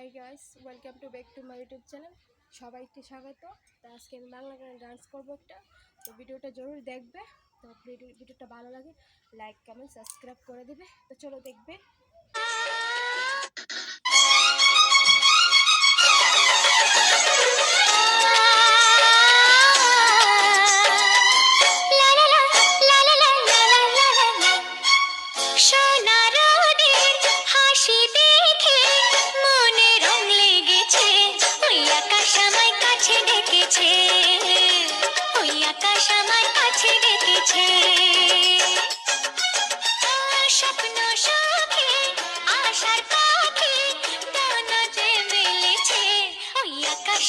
Hi guys welcome to back to my YouTube channel সবাইকে স্বাগত। তো আজকে আমি বাংলা গানে ডান্স করব একটা। তো ভিডিওটা জরুর দেখবে। তো ভিডিওটা ভালো লাগে লাইক কমেন্ট সাবস্ক্রাইব করে দেবে। তো চলো দেখবে। স্বপ্ন সাথে আশার পাখি দানা যে মিলেছে ওই আকাশ